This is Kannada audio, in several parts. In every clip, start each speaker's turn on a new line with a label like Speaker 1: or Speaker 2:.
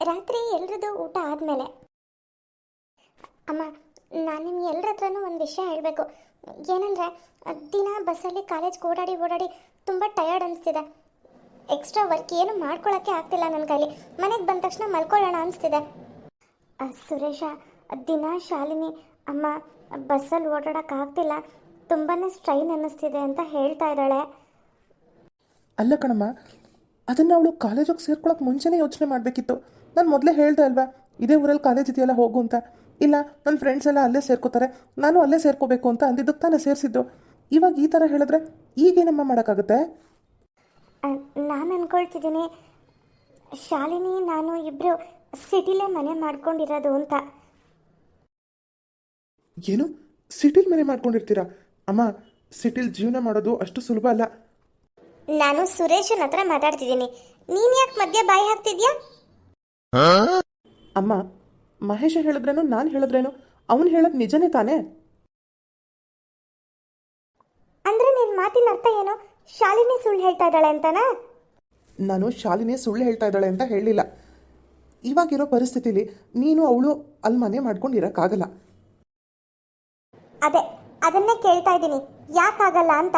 Speaker 1: ರಾತ್ರಿ ಎಲ್ರದ್ದು ಊಟ ಆದಮೇಲೆ. ಅಮ್ಮ, ನಾನು ನಿಮ್ಗೆ ಎಲ್ಲರ ಹತ್ರನೂ ಒಂದು ವಿಷಯ ಹೇಳಬೇಕು. ಏನಂದರೆ, ದಿನ ಬಸ್ಸಲ್ಲಿ ಕಾಲೇಜ್ಗೆ ಓಡಾಡಿ ಓಡಾಡಿ ತುಂಬ ಟಯರ್ಡ್ ಅನಿಸ್ತಿದೆ. ಎಕ್ಸ್ಟ್ರಾ ವರ್ಕ್ ಏನು ಮಾಡ್ಕೊಳ್ಳೋಕ್ಕೆ ಆಗ್ತಿಲ್ಲ ನನ್ನ ಕೈಲಿ. ಮನೆಗೆ ಬಂದ ತಕ್ಷಣ ಮಲ್ಕೊಳ್ಳೋಣ ಅನಿಸ್ತಿದೆ. ಸುರೇಶ, ದಿನ ಶಾಲಿನಿ, ಅಮ್ಮ, ಬಸ್ಸಲ್ಲಿ ಓಡಾಡೋಕ್ಕಾಗ್ತಿಲ್ಲ ತುಂಬಾ ಸ್ಟ್ರೈನ್ ಅನ್ನಿಸ್ತಿದೆ ಅಂತ ಹೇಳ್ತಾ ಇದ್ದಾಳೆ.
Speaker 2: ಅಲ್ಲ ಕಣಮ್ಮ, ಅದನ್ನು ಅವಳು ಕಾಲೇಜಿಗೆ ಸೇರ್ಕೊಳ್ಳೋಕೆ ಮುಂಚೆನೇ ಯೋಚನೆ ಮಾಡಬೇಕಿತ್ತು. ನಾನು ಮೊದಲೇ ಹೇಳ್ದೆ ಅಲ್ವಾ ಇದೇ ಊರಲ್ಲಿ ಕಾಲೇಜ್ ಇದೆಯಲ್ಲ ಹೋಗು ಅಂತ. ಇಲ್ಲ ನನ್ನ ಫ್ರೆಂಡ್ಸ್ ಎಲ್ಲ ಅಲ್ಲೇ ಸೇರ್ಕೋತಾರೆ ನಾನು ಅಲ್ಲೇ ಸೇರ್ಕೋಬೇಕು ಅಂತ ಅಂದಿದ್ದಕ್ಕೆ ತಾನೇ ಸೇರಿಸಿದ್ದು. ಇವಾಗ ಈ ಥರ ಹೇಳಿದ್ರೆ ಈಗೇನಮ್ಮ ಮಾಡೋಕ್ಕಾಗುತ್ತೆ?
Speaker 1: ನಾನು ಅನ್ಕೊಳ್ತಿದ್ದೀನಿ ಶಾಲಿನಿ ನಾನು ಇಬ್ಬರು ಸಿಟಿಲೇ ಮನೆ ಮಾಡ್ಕೊಂಡಿರೋದು ಅಂತ.
Speaker 2: ಏನು? ಸಿಟಿಲಿ ಮನೆ ಮಾಡ್ಕೊಂಡಿರ್ತೀರಾ? ಅಮ್ಮ ಸಿಟಿಲಿ ಜೀವನ ಮಾಡೋದು ಅಷ್ಟು ಸುಲಭ ಅಲ್ಲ.
Speaker 1: ನಾನು ಸುರೇಶನ ಹತ್ರ ಮಾತಾಡ್ತಿದ್ದೀನಿ. ನೀನು ಯಾಕೆ ಮಧ್ಯೆ ಬಾಯಿ ಹಾಕ್ತಿದ್ಯಾ?
Speaker 2: ಅಮ್ಮ ಮಹೇಶ ಹೇಳಿದ್ರೇನು ನಾನು ಹೇಳಿದ್ರೇನು? ಅವನು ಹೇಳೋದು ನಿಜನೇ ತಾನೇ?
Speaker 1: ಅಂದ್ರೆ ನಿನ್ ಮಾತಿನ ಅರ್ಥ ಏನು? ಶಾಲಿನಿ ಸುಳ್ಳು ಹೇಳ್ತಾ ಇದ್ದಾಳೆ ಅಂತಾನಾ?
Speaker 2: ನಾನು ಶಾಲಿನಿ ಸುಳ್ಳು ಹೇಳ್ತಾ ಇದ್ದಾಳೆ ಅಂತ ಹೇಳಿಲ್ಲ. ಇವಾಗಿರೋ ಪರಿಸ್ಥಿತಿಲಿ ನೀನು ಅವಳು ಅಲ್ ಮನೆ ಮಾಡ್ಕೊಂಡು ಇರೋಕ್ಕಾಗಲ್ಲ
Speaker 1: ಅದೇ ಅದನ್ನೇ ಕೇಳ್ತಾ ಇದ್ದೀನಿ. ಯಾಕಾಗಲ್ಲ ಅಂತ?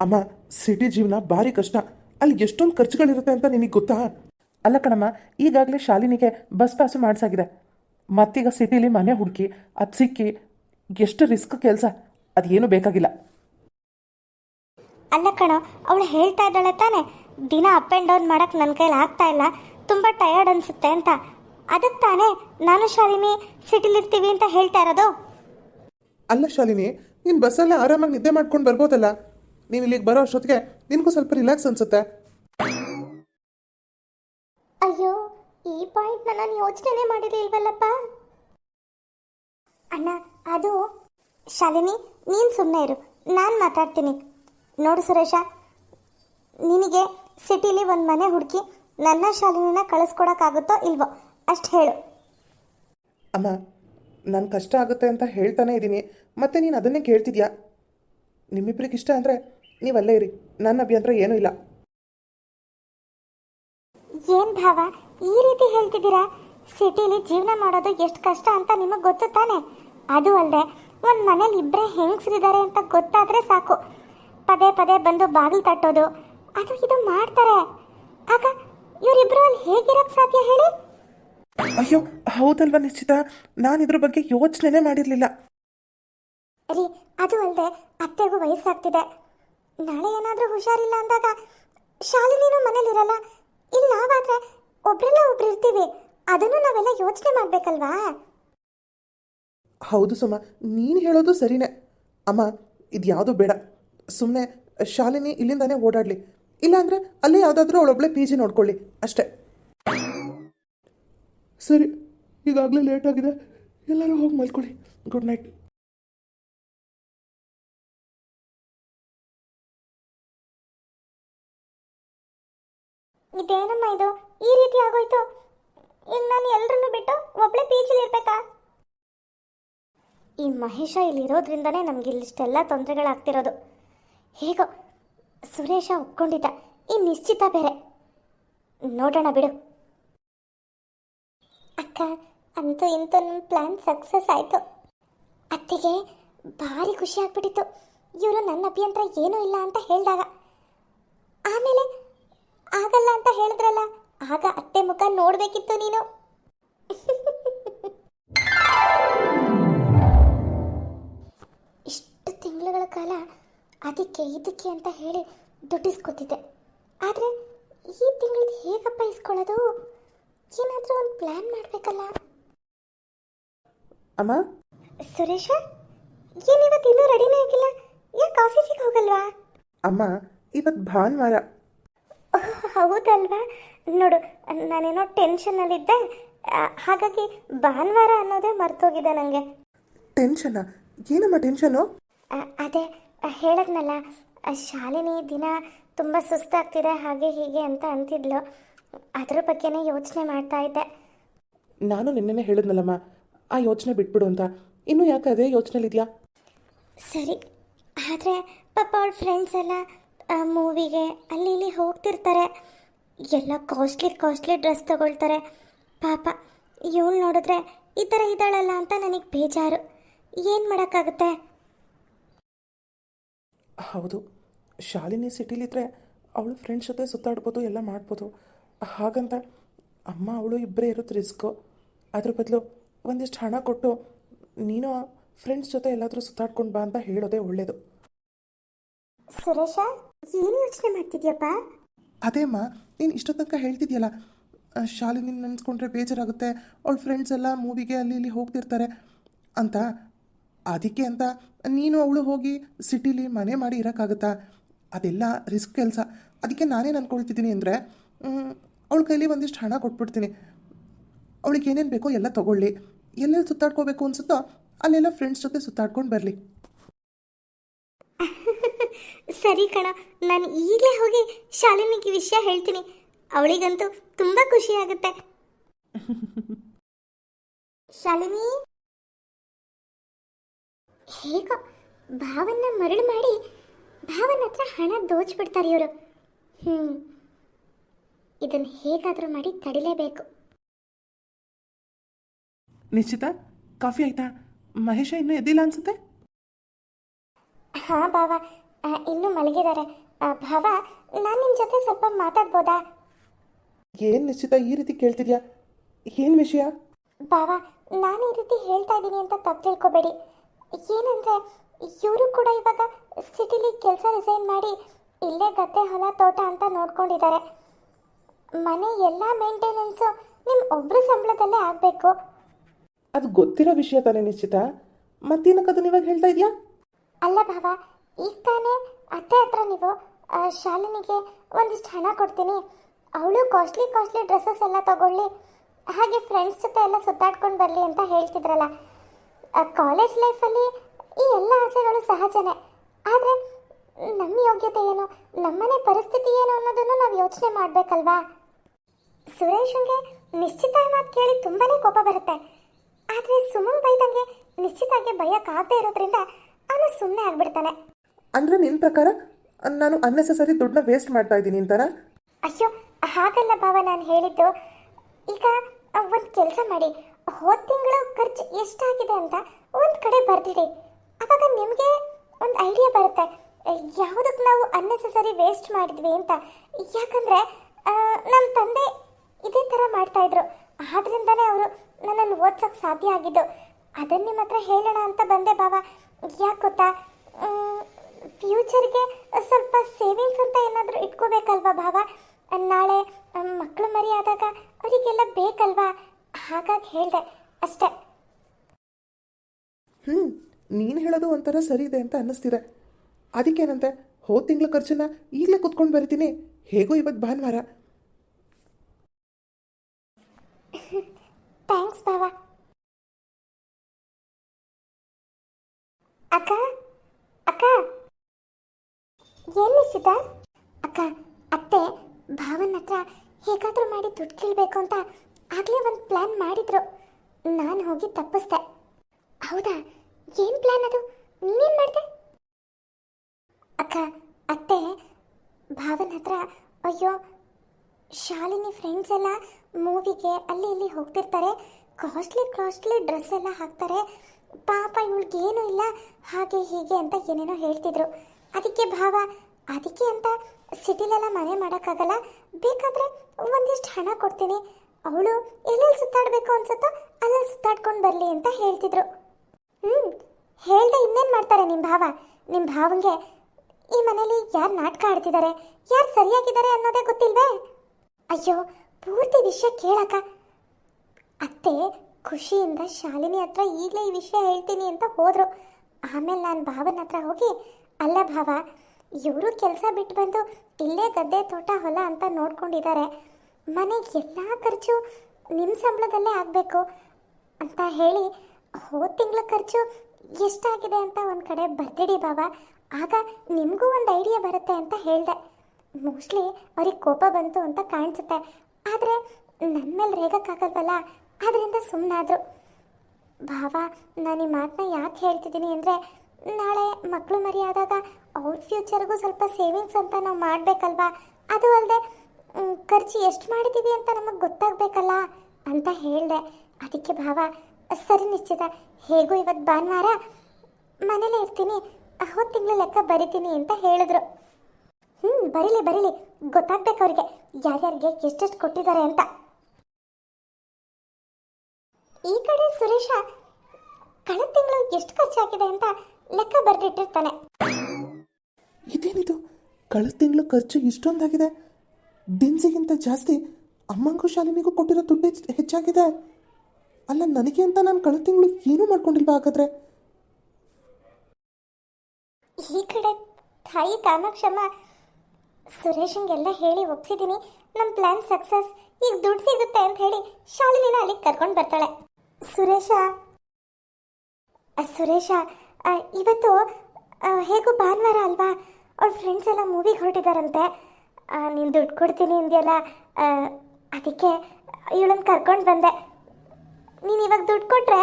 Speaker 2: ಅಮ್ಮ ಸಿಟಿ ಜೀವನ ಭಾರಿ ಕಷ್ಟ. ಅಲ್ಲಿ ಎಷ್ಟೊಂದು ಖರ್ಚುಗಳಿರುತ್ತೆ ಅಂತ ನಿನಗೆ ಗೊತ್ತಾ? ಅಲ್ಲ ಕಣಮ್ಮ ಈಗಾಗಲೇ ಶಾಲಿನಿಗೆ ಬಸ್ ಪಾಸು ಮಾಡಿಸಾಗಿದೆ. ಮತ್ತೀಗ ಸಿಟಿಲಿ ಮನೆ ಹುಡುಕಿ ಅದು ಸಿಕ್ಕಿ ಎಷ್ಟು ರಿಸ್ಕ್ ಕೆಲಸ ಅದೇನು ಬೇಕಾಗಿಲ್ಲ.
Speaker 1: ಅಲ್ಲ ಕಣೋ ಅವಳು ಹೇಳ್ತಾ ಇದ್ದಾಳೆ ತಾನೆ ದಿನ ಅಪ್ ಆ್ಯಂಡ್ ಡೌನ್ ಮಾಡೋಕ್ಕೆ ನನ್ನ ಕೈಲಿ ಆಗ್ತಾ ಇಲ್ಲ ತುಂಬ ಟಯರ್ಡ್ ಅನಿಸುತ್ತೆ ಅಂತ. ಅದಕ್ಕೆ ತಾನೇ ನಾನು ಶಾಲಿನಿ ಸಿಟಿಲಿರ್ತೀವಿ ಅಂತ ಹೇಳ್ತಾ ಇರೋದು?
Speaker 2: ಅಲ್ಲ ಶಾಲಿನಿ ನೀನು ಬಸ್ಸಲ್ಲೇ ಆರಾಮಾಗಿ ನಿದ್ದೆ ಮಾಡ್ಕೊಂಡು ಬರ್ಬೋದಲ್ಲ? ನೀನು ಇಲ್ಲಿಗೆ ಬರೋ ಅಷ್ಟೊತ್ತಿಗೆ ನಿನಗೂ ಸ್ವಲ್ಪ ರಿಲ್ಯಾಕ್ಸ್ ಅನ್ಸುತ್ತೆ.
Speaker 1: ಪಾಯಿಂಟ್ನ ನಾನು ಯೋಚನೆ ಮಾಡಿರಲಿಲ್ವಲ್ಲಪ್ಪ ಅಣ್ಣ ಅದು ಶಾಲಿನಿ ನೀನು ಸುಮ್ಮನೆ ಇರು. ನಾನು ಮಾತಾಡ್ತೀನಿ. ನೋಡು ಸುರೇಶ ನಿನಗೆ ಸಿಟಿಲಿ ಒಂದು ಮನೆ ಹುಡುಕಿ ನನ್ನ ಶಾಲಿನಿನ ಕಳಿಸ್ಕೊಡೋಕ್ಕಾಗುತ್ತೋ ಇಲ್ವೋ? ಅಷ್ಟು ಹೇಳು.
Speaker 2: ಅಮ್ಮ ನನ್ನ ಕಷ್ಟ ಆಗುತ್ತೆ ಅಂತ ಹೇಳ್ತಾನೆ ಇದ್ದೀನಿ. ಮತ್ತೆ ನೀನು ಅದನ್ನೇ ಕೇಳ್ತಿದ್ಯಾ? ನಿಮ್ಮಿಬ್ಬರಿಗೆ ಇಷ್ಟ ಅಂದರೆ ನೀವು ಅಲ್ಲೇ ಇರಿ. ನನ್ನ ಅಭ್ಯಂತರ ಏನೂ ಇಲ್ಲ.
Speaker 1: ಏನು ಭಾವ? ಈ ರೀತಿ ಹೇಳ್ತಿದ್ದೀರಾ? ಸಿಟಿಲಿ ಜೀವನ ಮಾಡೋದು ಎಷ್ಟು ಕಷ್ಟ ಅಂತ ನಿಮಗೆ ಗೊತ್ತು ತಾನೆ? ಅದು ಅಲ್ಲದೆ ಒಂದು ಮನೇಲಿ ಇಬ್ಬರೇ ಹೆಂಗಸರಿದ್ದಾರೆ ಅಂತ ಗೊತ್ತಾದರೆ ಸಾಕು. ಪದೇ ಪದೇ ಬಂದು ಬಾಗಿಲು ತಟ್ಟೋದು ಅದು ಇದು ಮಾಡ್ತಾರೆ. ಆಗ ಇವರಿಬ್ಬರು ಅಲ್ಲಿ ಹೇಗಿರೋಕ್ಕೆ ಸಾಧ್ಯ ಹೇಳಿ?
Speaker 2: ಅಯ್ಯೋ ಹೌದಲ್ವಾ ನಿಶ್ಚಿತ? ನಾನು ಇದ್ರ ಬಗ್ಗೆ ಯೋಚನೆನೇ ಮಾಡಿರಲಿಲ್ಲ.
Speaker 1: ರೀ ಅದು ಅಲ್ಲದೆ ಅತ್ತೆಗೂ ವಯಸ್ಸಾಗ್ತಿದೆ. ನಾಳೆ ಏನಾದರೂ ಹುಷಾರಿಲ್ಲ ಅಂದಾಗ ಶಾಲಿನಿನೂ ಮನೇಲಿರಲ್ಲ. ಇಲ್ಲಿ ನಾವಾದ್ರೆ ಒಬ್ರೆಲ್ಲ ಒಬ್ರು ಇರ್ತೀವಿ. ಅದನ್ನು ನಾವೆಲ್ಲ ಯೋಚನೆ ಮಾಡ್ಬೇಕಲ್ವಾ?
Speaker 2: ಹೌದು ಸುಮ, ನೀನು ಹೇಳೋದು ಸರಿನೇ. ಅಮ್ಮ, ಇದು ಯಾವುದೂ ಬೇಡ. ಸುಮ್ಮನೆ ಶಾಲಿನಿ ಇಲ್ಲಿಂದಾನೇ ಓಡಾಡಲಿ. ಇಲ್ಲಾಂದರೆ ಅಲ್ಲೇ ಯಾವುದಾದ್ರೂ ಅವಳೊಬ್ಳೆ ಪಿ ಜಿ ನೋಡ್ಕೊಳ್ಳಿ, ಅಷ್ಟೇ. ಸರಿ, ಈಗಾಗಲೇ ಲೇಟ್ ಆಗಿದೆ. ಎಲ್ಲರೂ ಹೋಗಿ ಮಲ್ಕೊಳ್ಳಿ. ಗುಡ್ ನೈಟ್
Speaker 1: ಇದೇನಮ್ಮ ಇದು? ಈ ರೀತಿ ಆಗೋಯ್ತು. ಈಗ ನಾನು ಎಲ್ಲರನ್ನು ಬಿಟ್ಟು ಒಬ್ಳೆ ಪೀಚಿಲಿ ಇರ್ಬೇಕಾ? ಈ ಮಹೇಶ ಇಲ್ಲಿರೋದ್ರಿಂದನೇ ನಮ್ಗೆ ಇಲ್ಲಿಷ್ಟೆಲ್ಲ ತೊಂದರೆಗಳಾಗ್ತಿರೋದು. ಹೇಗೋ ಸುರೇಶ ಒಪ್ಕೊಂಡಿದ್ದ. ಈ ನಿಶ್ಚಿತ ಬೇರೆ. ನೋಡೋಣ ಬಿಡು. ಅಕ್ಕ, ಅಂತೂ ಇಂತೂ ನಮ್ಮ ಪ್ಲ್ಯಾನ್ ಸಕ್ಸಸ್ ಆಯಿತು. ಅತ್ತಿಗೆ ಭಾರಿ ಖುಷಿ ಆಗ್ಬಿಟ್ಟಿತ್ತು. ಇವರು ನನ್ನ ಅಭ್ಯಂತರ ಏನೂ ಇಲ್ಲ ಅಂತ ಹೇಳಿದಾಗ. ಆಮೇಲೆ ಆಗಲ್ಲ ಅಂತ ಹೇಳಿದ್ರಲ್ಲ ಆಗ ಅತ್ತೆ ಮುಖ ನೋಡ್ಬೇಕಿತ್ತು ನೀನು. ಇಷ್ಟು ತಿಂಗಳುಗಳ ಕಾಲ ಅದಕ್ಕೆ ಇದಕ್ಕೆ ಅಂತ ಹೇಳಿ ದುಡ್ಡಿಸ್ಕೊತಿದ್ದೆ. ಆದರೆ ಈ ತಿಂಗಳದ್ದು ಹೇಗಪ್ಪ ಇಸ್ಕೊಳ್ಳೋದು? ಏನಾದರೂ ಒಂದು ಪ್ಲ್ಯಾನ್ ಮಾಡಬೇಕಲ್ಲ?
Speaker 2: ಅಮ್ಮ?
Speaker 1: ಸುರೇಶ ಏನಿವತ್ತು ಇನ್ನೂ ರೆಡಿನೇ ಆಗಿಲ್ಲ? ಯಾಕೆ ಆಫೀಸಿಗೆ ಹೋಗಲ್ವಾ?
Speaker 2: ಅಮ್ಮ ಇವತ್ತು ಭಾನುವಾರ
Speaker 1: ಹೌದಲ್ವಾ? ನೋಡು ನಾನೇನೋ ಟೆನ್ಷನಲ್ಲಿದ್ದೆ ಹಾಗಾಗಿ ಭಾನುವಾರ ಅನ್ನೋದೇ ಮರ್ತೋಗಿದೆ ನನಗೆ
Speaker 2: ಟೆನ್ಷನ್ ಏನಮ್ಮ ಟೆನ್ಷನು
Speaker 1: ಅದೇ ಹೇಳದ್ನಲ್ಲ ಶಾಲಿನಿ ದಿನ ತುಂಬ ಸುಸ್ತಾಗ್ತಿದೆ ಹಾಗೆ ಹೀಗೆ ಅಂತ ಅಂತಿದ್ಲು. ಅದ್ರ ಬಗ್ಗೆನೇ ಯೋಚನೆ ಮಾಡ್ತಾ ಇದ್ದೆ.
Speaker 2: ನಾನು ನಿನ್ನೆನೇ ಹೇಳಿದ್ನಲ್ಲಮ್ಮ ಆ ಯೋಚನೆ ಬಿಟ್ಬಿಡು ಅಂತ. ಇನ್ನೂ ಯಾಕೆ ಅದೇ ಯೋಚನೆಲಿದೆಯಾ?
Speaker 1: ಸರಿ ಆದರೆ ಪಾಪ ಅವ್ರ ಫ್ರೆಂಡ್ಸ್ ಎಲ್ಲ ಮೂವಿಗೆ ಅಲ್ಲಿ ಇಲ್ಲಿ ಹೋಗ್ತಿರ್ತಾರೆ. ಎಲ್ಲ ಕಾಸ್ಟ್ಲಿ ಕಾಸ್ಟ್ಲಿ ಡ್ರೆಸ್ ತಗೊಳ್ತಾರೆ. ಪಾಪ ಇವಳು ನೋಡಿದ್ರೆ ಈ ಥರ ಇದ್ದಾಳಲ್ಲ ಅಂತ ನನಗೆ ಬೇಜಾರು. ಏನು ಮಾಡೋಕ್ಕಾಗುತ್ತೆ?
Speaker 2: ಹೌದು ಶಾಲಿನಿ ಸಿಟಿಲಿದ್ರೆ ಅವಳು ಫ್ರೆಂಡ್ಸ್ ಜೊತೆ ಸುತ್ತಾಡ್ಬೋದು ಎಲ್ಲ ಮಾಡ್ಬೋದು. ಹಾಗಂತ ಅಮ್ಮ ಅವಳು ಇಬ್ಬರೇ ಇರೋದು ರಿಸ್ಕು ಅದ್ರ ಬದಲು ಒಂದಿಷ್ಟು ಹಣ ಕೊಟ್ಟು ನೀನು ಫ್ರೆಂಡ್ಸ್ ಜೊತೆ ಎಲ್ಲಾದರೂ ಸುತ್ತಾಡ್ಕೊಂಡು ಬಾ ಅಂತ ಹೇಳೋದೇ ಒಳ್ಳೆಯದು
Speaker 1: ಸುರೇಶ? ಏನು ಯೋಚನೆ ಮಾಡ್ತಿದ್ಯಪ್ಪ?
Speaker 2: ಅದೇಮ್ಮ ನೀನು ಇಷ್ಟೊತ್ತನಕ ತನಕ ಹೇಳ್ತಿದ್ಯಲ್ಲ ಶಾಲಿನಿ ನೆನೆಸ್ಕೊಂಡ್ರೆ ಬೇಜಾರಾಗುತ್ತೆ, ಅವಳ ಫ್ರೆಂಡ್ಸ್ ಎಲ್ಲ ಮೂವಿಗೆ ಅಲ್ಲಿ ಇಲ್ಲಿ ಹೋಗ್ತಿರ್ತಾರೆ ಅಂತ. ಅದಕ್ಕೆ ಅಂತ ನೀನು ಅವಳು ಹೋಗಿ ಸಿಟಿಲಿ ಮನೆ ಮಾಡಿ ಇರೋಕ್ಕಾಗುತ್ತಾ? ಅದೆಲ್ಲ ರಿಸ್ಕ್ ಕೆಲಸ. ಅದಕ್ಕೆ ನಾನೇನು ಅಂದ್ಕೊಳ್ತಿದ್ದೀನಿ ಅಂದರೆ ಅವಳ ಕೈಲಿ ಒಂದಿಷ್ಟು ಹಣ ಕೊಟ್ಬಿಡ್ತೀನಿ. ಅವಳಿಗೆ ಏನೇನು ಬೇಕೋ ಎಲ್ಲ ತೊಗೊಳ್ಳಿ. ಎಲ್ಲೆಲ್ಲಿ ಸುತ್ತಾಡ್ಕೋಬೇಕು ಅನ್ಸುತ್ತೋ ಅಲ್ಲೆಲ್ಲ ಫ್ರೆಂಡ್ಸ್ ಜೊತೆ ಸುತ್ತಾಡ್ಕೊಂಡು ಬರಲಿ.
Speaker 1: ಸರಿ ಕಣ ನಾನು ಈಗಲೇ ಹೋಗಿ ಶಾಲಿನಿಗೆ ವಿಷಯ ಹೇಳ್ತೀನಿ. ಅವಳಿಗಂತೂ ತುಂಬ ಖುಷಿ ಆಗುತ್ತೆ. ಶಾಲಿನಿ? ಹೇಗೋ ಭಾವನ್ನ ಮರಳು ಮಾಡಿ ಭಾವನ ಹತ್ರ ಹಣ ದೋಚ್ಬಿಡ್ತಾರೆ ಇವರು. ಹ್ಞೂ ಇದನ್ನು ಹೇಗಾದರೂ ಮಾಡಿ ತಡಿಲೇಬೇಕು.
Speaker 2: ನಿಶ್ಚಿತ? ಕಾಫಿ ಆಯ್ತಾ? ಮಹೇಶ ಇನ್ನೂ ಎದ್ದಿಲ್ಲ ಅನ್ಸುತ್ತೆ?
Speaker 1: ಹಾಂ ಆ, ಇನ್ನೂ ಮಲಗಿದ್ದಾರೆ. ಭಾವ ನಾನು ನಿಮ್ಮ ಜೊತೆ ಸ್ವಲ್ಪ ಮಾತಾಡ್ಬೋದಾ?
Speaker 2: ಏನು ನಿಶ್ಚಿತ ಈ ರೀತಿ ಕೇಳ್ತಿದ್ಯಾ? ಏನು ವಿಷಯ?
Speaker 1: ಭಾವ ನಾನು ಈ ರೀತಿ ಹೇಳ್ತಾ ಇದ್ದೀನಿ ಅಂತ ತಪ್ಪು ತಿಳ್ಕೊಬೇಡಿ. ಏನಂದ್ರೆ ಇವರು ಕೂಡ ಇವಾಗ ಸಿಟಿಲಿ ಕೆಲಸ ರಿಸೈನ್ ಮಾಡಿ ಇಲ್ಲೇ ಗದ್ದೆ ಹೊಲ ತೋಟ ಅಂತ ನೋಡ್ಕೊಂಡಿದ್ದಾರೆ. ಮನೆ ಎಲ್ಲ ಮೇಂಟೆನೆನ್ಸು ನಿಮ್ಮ ಒಬ್ರು ಸಂಬಳದಲ್ಲೇ ಆಗಬೇಕು.
Speaker 2: ಅದು ಗೊತ್ತಿರೋ ವಿಷಯ ತಾನೇ ನಿಶ್ಚಿತ? ಮತ್ತೇನಕ್ಕೆ ಅದನ್ನ ಇವಾಗ ಹೇಳ್ತಾ ಇದೆಯಾ?
Speaker 1: ಅಲ್ಲ ಭಾವ ಈಗ ತಾನೇ ಅತ್ತೆ ಹತ್ರ ನೀವು ಶಾಲಿನಿಗೆ ಒಂದಿಷ್ಟು ಹಣ ಕೊಡ್ತೀನಿ. ಅವಳು ಕಾಸ್ಟ್ಲಿ ಕಾಸ್ಟ್ಲಿ ಡ್ರೆಸ್ಸಸ್ ಎಲ್ಲ ತಗೊಳ್ಳಿ. ಹಾಗೆ ಫ್ರೆಂಡ್ಸ್ ಜೊತೆ ಎಲ್ಲ ಸುತ್ತಾಡ್ಕೊಂಡು ಬರಲಿ ಅಂತ ಹೇಳ್ತಿದ್ರಲ್ಲ. ಕಾಲೇಜ್ ಲೈಫಲ್ಲಿ ಈ ಎಲ್ಲ ಆಸೆಗಳು ಸಹಜನೇ. ಆದರೆ ನಮ್ಮ ಯೋಗ್ಯತೆ ಏನು ನಮ್ಮನೆ ಪರಿಸ್ಥಿತಿ ಏನು ಅನ್ನೋದನ್ನು ನಾವು ಯೋಚನೆ ಮಾಡಬೇಕಲ್ವಾ? ಸುರೇಶನ್ಗೆ ನಿಶ್ಚಿತ ಮಾತು ಕೇಳಿ ತುಂಬಾ ಕೋಪ ಬರುತ್ತೆ. ಆದರೆ ಸುಮನ್ ಬೈದಂಗೆ ನಿಶ್ಚಿತಾಗೆ ಭಯಕ್ಕಾಗದೇ ಇರೋದ್ರಿಂದ ಅವನು ಸುಮ್ಮನೆ ಆಗ್ಬಿಡ್ತಾನೆ.
Speaker 2: ಅಂದರೆ ನಿನ್ನ ಪ್ರಕಾರ ನಾನು ಅನ್ನೆಸೆಸರಿ ದುಡ್ಡನ್ನ ವೇಸ್ಟ್ ಮಾಡ್ತಾ ಇದ್ದೀನಿ ಅಂತಾನ?
Speaker 1: ಅಯ್ಯೋ, ಹಾಗಲ್ಲ ಭಾವ ನಾನು ಹೇಳಿದ್ದು. ಈಗ ಒಂದು ಕೆಲಸ ಮಾಡಿ. ಹೋದ ತಿಂಗಳು ಖರ್ಚು ಎಷ್ಟಾಗಿದೆ ಅಂತ ಒಂದು ಕಡೆ ಬರ್ದಿಡಿ ಅವಾಗ ನಿಮಗೆ ಒಂದು ಐಡಿಯಾ ಬರುತ್ತೆ. ಯಾವುದಕ್ಕೆ ನಾವು ಅನ್ನೆಸೆಸರಿ ವೇಸ್ಟ್ ಮಾಡಿದ್ವಿ ಅಂತ. ಯಾಕಂದರೆ ನಮ್ಮ ತಂದೆ ಇದೇ ಥರ ಮಾಡ್ತಾ ಇದ್ರು. ಆದ್ರಿಂದನೇ ಅವರು ನನ್ನನ್ನು ಓದ್ಸೋಕ್ಕೆ ಸಾಧ್ಯ ಆಗಿದ್ದು. ಅದನ್ನ ನಿಮ್ಮ ಹತ್ರ ಹೇಳೋಣ ಅಂತ ಬಂದೆ ಬಾವ. ಯಾಕೆ ಗೊತ್ತಾ? ಫ್ಯೂಚರ್ಗೆ ಸ್ವಲ್ಪ ಸೇವಿಂಗ್ಸ್ ಅಂತ ಏನಾದರೂ ಇಟ್ಕೋಬೇಕಲ್ವಾ ಭಾವ? ನಾಳೆ ಮಕ್ಕಳು ಮರಿ ಆದಾಗ ಅವರಿಗೆಲ್ಲ ಬೇಕಲ್ವಾ? ಹಾಗಾಗಿ ಹೇಳಿದೆ ಅಷ್ಟೆ.
Speaker 2: ಹ್ಞೂ ನೀನು ಹೇಳೋದು ಒಂಥರ ಸರಿ ಇದೆ ಅಂತ ಅನ್ನಿಸ್ತಿದೆ. ಅದಕ್ಕೇನಂತೆ ಹೋದ ತಿಂಗಳ ಖರ್ಚನ್ನ ಈಗಲೇ ಕುತ್ಕೊಂಡು ಬರಿತೀನಿ. ಹೇಗೋ ಇವತ್ತು ಭಾನುವಾರ.
Speaker 1: ಥ್ಯಾಂಕ್ಸ್ ಅಕ್ಕ ಅಕ್ಕ ಏನು ಸಿದ್ಧ ಅಕ್ಕ, ಅತ್ತೆ, ಭಾವನ ಹತ್ರ ಹೇಗಾದರೂ ಮಾಡಿ ದುಡ್ಡು ಕೇಳಬೇಕು ಅಂತ ಆಗಲೇ ಒಂದು ಪ್ಲ್ಯಾನ್ ಮಾಡಿದ್ರು. ನಾನು ಹೋಗಿ ತಪ್ಪಿಸ್ದೆ. ಹೌದಾ? ಏನು ಪ್ಲ್ಯಾನ್ ಅದು? ನೀನೇನು ಮಾಡಿದೆ? ಅಕ್ಕ, ಅತ್ತೆ, ಭಾವನ ಹತ್ರ, ಅಯ್ಯೋ, ಶಾಲಿನಿ ಫ್ರೆಂಡ್ಸ್ ಎಲ್ಲ ಮೂವಿಗೆ ಅಲ್ಲಿ ಇಲ್ಲಿ ಹೋಗ್ತಿರ್ತಾರೆ. ಕಾಸ್ಟ್ಲಿ ಕಾಸ್ಟ್ಲಿ ಡ್ರೆಸ್ ಎಲ್ಲ ಹಾಕ್ತಾರೆ. ಪಾಪ ಇವಳಿಗೇನು ಇಲ್ಲ, ಹಾಗೆ ಹೀಗೆ ಅಂತ ಏನೇನೋ ಹೇಳ್ತಿದ್ರು. ಅದಕ್ಕೆ ಭಾವ, ಅದಕ್ಕೆ ಅಂತ ಸಿಟಿಲೆಲ್ಲ ಮನೆ ಮಾಡೋಕ್ಕಾಗಲ್ಲ? ಬೇಕಾದರೆ ಒಂದಿಷ್ಟು ಹಣ ಕೊಡ್ತೀನಿ. ಅವಳು ಎಲ್ಲೆಲ್ಲಿ ಸುತ್ತಾಡಬೇಕು ಅನ್ಸುತ್ತೋ ಅಲ್ಲೆಲ್ಲಿ ಸುತ್ತಾಡ್ಕೊಂಡು ಬರಲಿ ಅಂತ ಹೇಳ್ತಿದ್ರು. ಹ್ಞೂ ಹೇಳ್ದೆ ಇನ್ನೇನು ಮಾಡ್ತಾರೆ ನಿಮ್ಮ ಭಾವ? ನಿಮ್ಮ ಭಾವಂಗೆ ಈ ಮನೇಲಿ ಯಾರು ನಾಟಕ ಆಡ್ತಿದ್ದಾರೆ ಯಾರು ಸರಿಯಾಗಿದ್ದಾರೆ ಅನ್ನೋದೇ ಗೊತ್ತಿಲ್ವೇ? ಅಯ್ಯೋ, ಪೂರ್ತಿ ವಿಷಯ ಕೇಳಕ್ಕ. ಅತ್ತೆ ಖುಷಿಯಿಂದ ಶಾಲಿನಿ ಹತ್ರ ಈಗಲೇ ಈ ವಿಷಯ ಹೇಳ್ತೀನಿ ಅಂತ ಹೋದರು. ಆಮೇಲೆ ನಾನು ಭಾವನ ಹತ್ರ ಹೋಗಿ ಅಲ್ಲ ಭಾವ, ಇವರು ಕೆಲಸ ಬಿಟ್ಟು ಬಂದು ಇಲ್ಲೇ ಗದ್ದೆ ತೋಟ ಹೊಲ ಅಂತ ನೋಡ್ಕೊಂಡಿದ್ದಾರೆ ಮನೆಗೆ ಎಲ್ಲ ಖರ್ಚು ನಿಮ್ಮ ಸಂಬಳದಲ್ಲೇ ಆಗಬೇಕು ಅಂತ ಹೇಳಿ ಹೋದ ತಿಂಗಳ ಖರ್ಚು ಎಷ್ಟಾಗಿದೆ ಅಂತ ಒಂದು ಕಡೆ ಬರ್ದಿಡಿ ಭಾವ. ಆಗ ನಿಮಗೂ ಒಂದು ಐಡಿಯಾ ಬರುತ್ತೆ ಅಂತ ಹೇಳಿದೆ. ಮೋಸ್ಟ್ಲಿ ಅವ್ರಿಗೆ ಕೋಪ ಬಂತು ಅಂತ ಕಾಣಿಸುತ್ತೆ. ಆದರೆ ನನ್ನ ಮೇಲೆ ರೇಗಕ್ಕಾಗಲ್ವಲ್ಲ? ಅದರಿಂದ ಸುಮ್ಮನಾದರು ಭಾವ, ನಾನು ಈ ಮಾತನ್ನ ಯಾಕೆ ಹೇಳ್ತಿದ್ದೀನಿ ಅಂದರೆ ನಾಳೆ ಮಕ್ಕಳು ಮರಿ ಆದಾಗ ಅವ್ರ ಫ್ಯೂಚರ್ಗೂ ಸ್ವಲ್ಪ ಸೇವಿಂಗ್ಸ್ ಅಂತ ನಾವು ಮಾಡಬೇಕಲ್ವಾ? ಅದು ಅಲ್ಲದೆ ಖರ್ಚು ಎಷ್ಟು ಮಾಡಿದ್ದೀವಿ ಅಂತ ನಮಗೆ ಗೊತ್ತಾಗಬೇಕಲ್ಲ ಅಂತ ಹೇಳಿದೆ. ಅದಕ್ಕೆ ಭಾವ, ಸರಿ ನಿಶ್ಚಿತ, ಹೇಗೂ ಇವತ್ತು ಭಾನುವಾರ ಮನೇಲೇ ಇರ್ತೀನಿ, ಹೋದ ತಿಂಗಳು ಲೆಕ್ಕ ಬರಿತೀನಿ ಅಂತ ಹೇಳಿದ್ರು. ಹ್ಞೂ ಬರೀಲಿ ಬರೀಲಿ, ಗೊತ್ತಾಗ್ಬೇಕು ಅವ್ರಿಗೆ, ಯಾರ್ಯಾರಿಗೆ ಎಷ್ಟೆಷ್ಟು ಕೊಟ್ಟಿದ್ದಾರೆ ಅಂತ. ಈ ಕಡೆ ಸುರೇಶ, ಕಳೆದ ತಿಂಗಳು ಎಷ್ಟು ಖರ್ಚಾಗಿದೆ ಅಂತ ಲೆಕ್ಕ ಬರೆದಿಟ್ಟಿರ್ತಾನೆ.
Speaker 2: ಇದೇನಿದು? ಕಳೆದ ತಿಂಗಳು ಖರ್ಚು ಇಷ್ಟೊಂದಾಗಿದೆ. ದಿನಸಿಗಿಂತ ಜಾಸ್ತಿ ಅಮ್ಮಂಗೂ ಶಾಲಿನಿಗೂ ಕೊಟ್ಟಿರೋ ದುಡ್ಡು ಹೆಚ್ಚ್- ಹೆಚ್ಚಾಗಿದೆ. ಅಲ್ಲ ನನಗೆ ಅಂತ ನಾನು ಕಳೆದ ತಿಂಗಳು ಏನೂ ಮಾಡ್ಕೊಂಡಿಲ್ವಾ ಹಾಗಾದ್ರೆ?
Speaker 1: ಈ ಕಡೆ ತಾಯಿ ಕಾಮಾಕ್ಷಮ್ಮ ಸುರೇಶಂಗೆಲ್ಲ ಹೇಳಿ ಒಪ್ಸಿದ್ದೀನಿ ನಮ್ಮ ಪ್ಲಾನ್ ಸಕ್ಸಸ್ ಈಗ ದುಡ್ಡು ಸಿಗುತ್ತೆ ಅಂತ ಹೇಳಿ ಶಾಲಿನಿನ ಅಲ್ಲಿಗೆ ಕರ್ಕೊಂಡು ಬರ್ತಾಳೆ. ಸುರೇಶ ಸುರೇಶ ಇವತ್ತು ಹೇಗೋ ಭಾನುವಾರ ಅಲ್ವಾ? ಅವ್ರ ಫ್ರೆಂಡ್ಸ್ ಎಲ್ಲ ಮೂವಿಗೆ ಹೊರಟಿದಾರಂತೆ. ನೀನು ದುಡ್ಡು ಕೊಡ್ತೀನಿ ಅಂದ್ಯಲ್ಲ? ಅದಕ್ಕೆ ಇವಳನ್ನ ಕರ್ಕೊಂಡು ಬಂದೆ. ನೀನು ಇವಾಗ ದುಡ್ಡು ಕೊಟ್ಟರೆ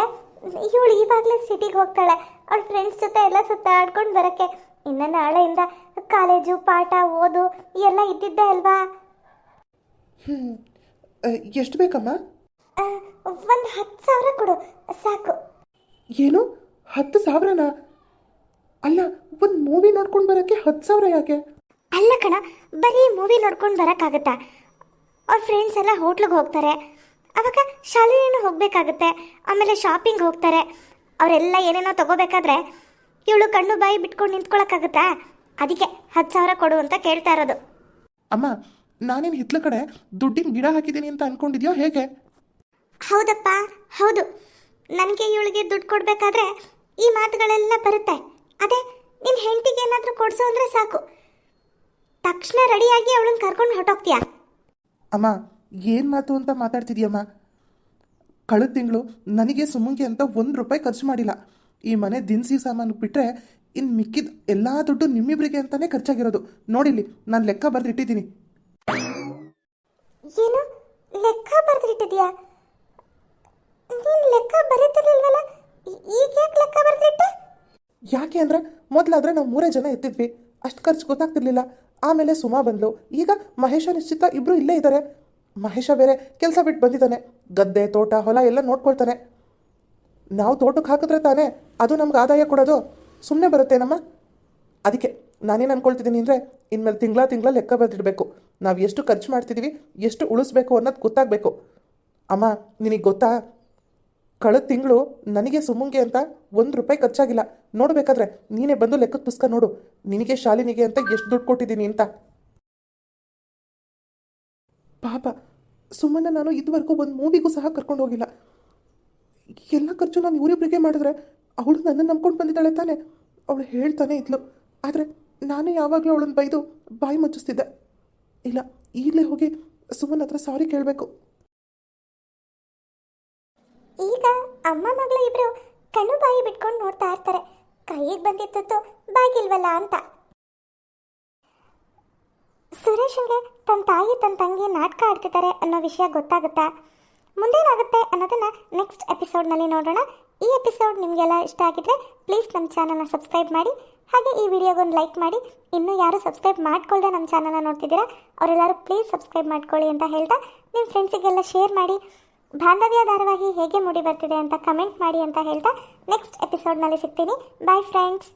Speaker 1: ಇವಳು ಇವಾಗಲೇ ಸಿಟಿಗೆ ಹೋಗ್ತಾಳೆ. ಅವ್ರ ಫ್ರೆಂಡ್ಸ್ ಜೊತೆ ಎಲ್ಲ ಸುತ್ತಾಡ್ಕೊಂಡು ಬರೋಕ್ಕೆ. ಇನ್ನು ನಾಳೆಯಿಂದ ಕಾಲೇಜು ಪಾಠ ಓದು ಎಲ್ಲ ಇದ್ದಿದ್ದೆ ಅಲ್ವಾ?
Speaker 2: ಎಷ್ಟು ಬೇಕಮ್ಮ?
Speaker 1: ಒಂದು ಹತ್ತು ಸಾವಿರ ಕೊಡು. ಸಾಕು.
Speaker 2: ಏನು? ಹತ್ತು ಸಾವಿರನಾ? ಅಲ್ಲ ಒಂದು ಮೂವಿ ನೋಡ್ಕೊಂಡು ಬರೋಕ್ಕೆ ಹತ್ತು ಸಾವಿರ ಯಾಕೆ?
Speaker 1: ಅಲ್ಲ ಕಣ ಬರೀ ಮೂವಿ ನೋಡ್ಕೊಂಡು ಬರೋಕ್ಕಾಗತ್ತಾ? ಅವ್ರ ಫ್ರೆಂಡ್ಸ್ ಎಲ್ಲ ಹೋಟ್ಲಿಗೆ ಹೋಗ್ತಾರೆ. ಅವಾಗ ಶಾಲೆಯನ್ನು ಹೋಗಬೇಕಾಗುತ್ತೆ ಆಮೇಲೆ ಶಾಪಿಂಗ್ ಹೋಗ್ತಾರೆ. ಅವರೆಲ್ಲ ಏನೇನೋ ತಗೋಬೇಕಾದ್ರೆ ಇವಳು ಕಣ್ಣು ಬಾಯಿ ಬಿಟ್ಕೊಂಡು ನಿಂತ್ಕೊಳಕ್ಕಾಗತ್ತಾ? ಅದಕ್ಕೆ ಹತ್ತು ಸಾವಿರ ಕೊಡು ಅಂತ ಕೇಳ್ತಾ ಇರೋದು.
Speaker 2: ಅಮ್ಮ ನಾನೇನು ಹಿತ್ಲ ಕಡೆ ದುಡ್ಡಿನ ಗಿಡ ಹಾಕಿದ್ದೀನಿ ಅಂತ ಅನ್ಕೊಂಡಿದ್ಯೋ ಹೇಗೆ?
Speaker 1: ಹೌದಪ್ಪ ಹೌದು. ನನಗೆ ಇವಳಿಗೆ ದುಡ್ಡು ಕೊಡಬೇಕಾದ್ರೆ ಈ ಮಾತುಗಳೆಲ್ಲ ಬರುತ್ತೆ. ಅದೇ ನಿನ್ನ ಹೆಂಡತಿಗೆ ಏನಾದರೂ ಕೊಡಿಸು ಅಂದರೆ ಸಾಕು. ತಕ್ಷಣ ರೆಡಿಯಾಗಿ ಅವಳನ್ನ ಕರ್ಕೊಂಡು ಹೊಟ್ಟೋಗ್ತೀಯಾ
Speaker 2: ಅಮ್ಮ ಏನು ಮಾತು ಅಂತ ಮಾತಾಡ್ತಿದ್ಯಮ್ಮ? ಕಳೆದ ತಿಂಗಳು ನನಗೆ ಸುಮ್ಮಂಗೆ ಅಂತ ಒಂದು ರೂಪಾಯಿ ಖರ್ಚು ಮಾಡಿಲ್ಲ. ಈ ಮನೆ ದಿನಸಿ ಸಾಮಾನು ಬಿಟ್ಟರೆ ಇನ್ನು ಮಿಕ್ಕಿದ ಎಲ್ಲ ದುಡ್ಡು ನಿಮ್ಮಿಬ್ಬರಿಗೆ ಅಂತಲೇ ಖರ್ಚಾಗಿರೋದು. ನೋಡಿಲಿ ನಾನು ಲೆಕ್ಕ ಬರೆದಿಟ್ಟಿದ್ದೀನಿ.
Speaker 1: ಏನು? ಲೆಕ್ಕ ಬರೆದಿಟ್ಟಿದ್ಯಾ ನೀನು ಲೆಕ್ಕ ಬರೀತಿರ್ಲಿಲ್ವಲ್ಲ? ಯಾಕೆ
Speaker 2: ಅಂದರೆ ಮೊದಲಾದರೆ ನಾವು ಮೂರೇ ಜನ ಎತ್ತಿದ್ವಿ. ಅಷ್ಟು ಖರ್ಚು ಗೊತ್ತಾಗ್ತಿರ್ಲಿಲ್ಲ. ಆಮೇಲೆ ಸುಮಾ ಬಂದ್ಲು. ಈಗ ಮಹೇಶ ನಿಶ್ಚಿತ ಇಬ್ಬರು ಇಲ್ಲೇ ಇದ್ದಾರೆ ಮಹೇಶ ಬೇರೆ ಕೆಲಸ ಬಿಟ್ಟು ಬಂದಿದ್ದಾನೆ. ಗದ್ದೆ, ತೋಟ, ಹೊಲ ಎಲ್ಲ ನೋಡ್ಕೊಳ್ತಾನೆ. ನಾವು ತೋಟಕ್ಕೆ ಹಾಕಿದ್ರೆ ತಾನೇ ಅದು ನಮ್ಗೆ ಆದಾಯ ಕೊಡೋದು. ಸುಮ್ಮನೆ ಬರುತ್ತೇನಮ್ಮ? ಅದಕ್ಕೆ ನಾನೇನು ಅನ್ಕೊಳ್ತಿದ್ದೀನಿ ಅಂದರೆ ಇನ್ಮೇಲೆ ತಿಂಗಳ ತಿಂಗಳ ಲೆಕ್ಕ ಬರೆದಿಡಬೇಕು. ನಾವು ಎಷ್ಟು ಖರ್ಚು ಮಾಡ್ತಿದ್ದೀವಿ ಎಷ್ಟು ಉಳಿಸ್ಬೇಕು ಅನ್ನೋದು ಗೊತ್ತಾಗಬೇಕು. ಅಮ್ಮ, ನಿನಗೆ ಗೊತ್ತಾ? ಕಳೆದ ತಿಂಗಳು ನನಗೆ ಸುಮ್ಮಂಗೆ ಅಂತ ಒಂದು ರೂಪಾಯಿ ಖರ್ಚಾಗಿಲ್ಲ. ನೋಡಬೇಕಾದ್ರೆ ನೀನೇ ಬಂದು ಲೆಕ್ಕದ ಪುಸ್ತಕ ನೋಡು. ನಿನಗೆ ಶಾಲಿನಿಗೆ ಅಂತ ಎಷ್ಟು ದುಡ್ಡು ಕೊಟ್ಟಿದ್ದೀನಿ ಅಂತ. ಪಾಪ ಸುಮ್ಮನೆ ನಾನು ಇದುವರೆಗೂ ಒಂದು ಮೂವಿಗೂ ಸಹ ಕರ್ಕೊಂಡು ಹೋಗಿಲ್ಲ. ಎಲ್ಲ ಖರ್ಚು ನಾನು ಇವರಿಬ್ಬರಿಗೆ ಮಾಡಿದ್ರೆ, ಅವಳು ನನ್ನ ನಂಬ್ಕೊಂಡು ಬಂದಿದ್ದಾಳೆ ತಾನೆ. ಅವಳು ಹೇಳ್ತಾನೆ ಇದ್ಲು. ಆದರೆ ನಾನೇ ಯಾವಾಗಲೂ ಅವಳನ್ನು ಬೈದು ಬಾಯಿ ಮುಚ್ಚಿಸ್ತಿದ್ದೆ. ಇಲ್ಲ, ಈಗಲೇ ಹೋಗಿ ಸುಮ್ಮನ ಹತ್ರ ಸಾರಿ ಕೇಳಬೇಕು.
Speaker 1: ಈಗ ಅಮ್ಮ ಮಗಳ ಇಬ್ರು ಕಣ್ಣು ಬಾಯಿ ಬಿಟ್ಕೊಂಡು ನೋಡ್ತಾ ಇರ್ತಾರೆ. ಕೈಗೆ ಬಂದಿತ್ತು ಬಾಗಿಲ್ವಲ್ಲ ಅಂತ. ಸುರೇಶನ್ಗೆ ತನ್ನ ತಾಯಿ ತನ್ನ ತಂಗಿ ನಾಟಕ ಆಡ್ತಿದ್ದಾರೆ ಅನ್ನೋ ವಿಷಯ ಗೊತ್ತಾಗುತ್ತಾ? ಮುಂದೇನಾಗುತ್ತೆ ಅನ್ನೋದನ್ನ ನೆಕ್ಸ್ಟ್ ಎಪಿಸೋಡ್ನಲ್ಲಿ ನೋಡೋಣ. ಈ ಎಪಿಸೋಡ್ ನಿಮಗೆಲ್ಲ ಇಷ್ಟ ಆಗಿದ್ರೆ ಪ್ಲೀಸ್ ನಮ್ಮ ಚಾನಲ್ನ ಸಬ್ಸ್ಕ್ರೈಬ್ ಮಾಡಿ. ಹಾಗೆ ಈ ವಿಡಿಯೋಗೊಂದು ಲೈಕ್ ಮಾಡಿ. ಇನ್ನೂ ಯಾರು ಸಬ್ಸ್ಕ್ರೈಬ್ ಮಾಡ್ಕೊಳ್ಳದೆ ನಮ್ಮ ಚಾನಲ್ನ ನೋಡ್ತಿದ್ದೀರಾ, ಅವರೆಲ್ಲರೂ ಪ್ಲೀಸ್ ಸಬ್ಸ್ಕ್ರೈಬ್ ಮಾಡ್ಕೊಳ್ಳಿ ಅಂತ ಹೇಳ್ತಾ ನಿಮ್ಮ ಫ್ರೆಂಡ್ಸಿಗೆಲ್ಲ ಶೇರ್ ಮಾಡಿ. ಬಾಂಧವ್ಯ ಧಾರಾವಾಹಿ ಹೇಗೆ ಮೂಡಿ ಬರ್ತಿದೆ ಅಂತ ಕಮೆಂಟ್ ಮಾಡಿ ಅಂತ ಹೇಳ್ತಾ ನೆಕ್ಸ್ಟ್ ಎಪಿಸೋಡ್ನಲ್ಲಿ ಸಿಗ್ತೀನಿ. Bye friends